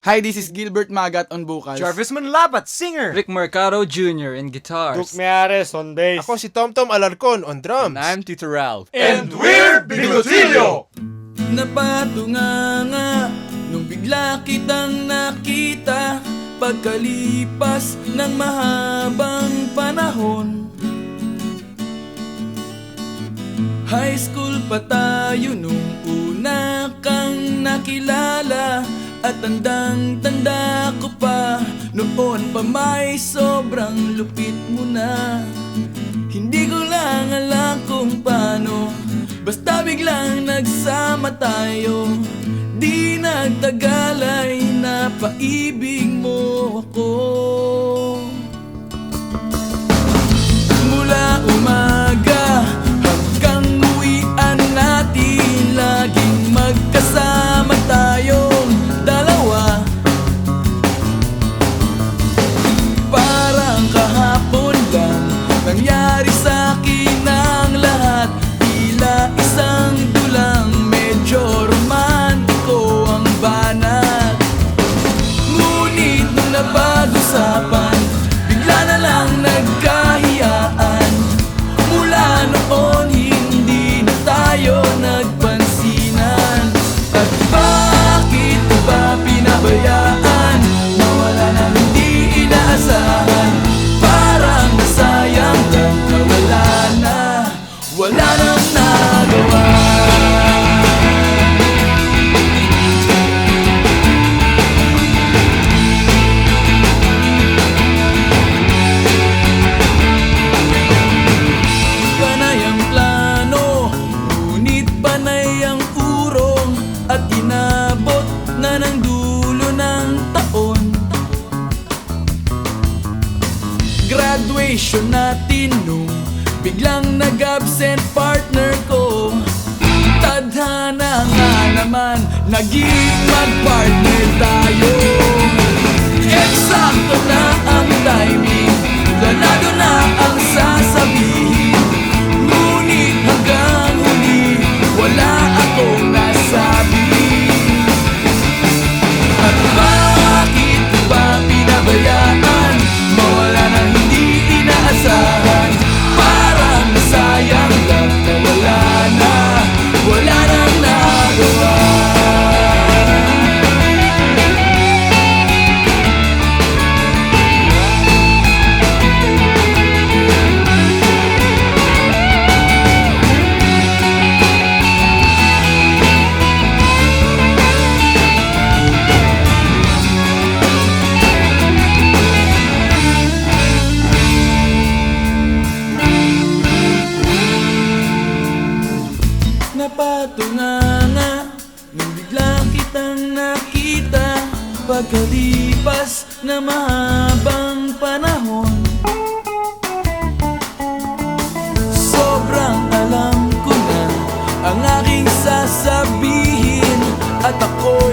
Hi, this is Gilbert Magat on vocals. Jarvis Manlapat, singer. Rick Mercado Jr. in guitars. Duke Meares on bass. Ako si Tomtom Alarcon on drums. I'm Tito Ralph. And we're Bigotillo! Napatunganga nung bigla kitang nakita Pagkalipas ng mahabang panahon High school pa tayo nung una kang nakilala At tandang-tanda ko pa Noon pa may sobrang lupit mo na. Hindi ko lang alam kung paano Basta biglang nagsama tayo. Di nagtagal ay napaibig Graduation natin nung Biglang nag-absent partner ko. Tadhana nga naman Naging mag-partner tayo kitang nakita Pagkalipas na mahabang panahon. Sobrang alam ko na Ang aking sasabihin At ako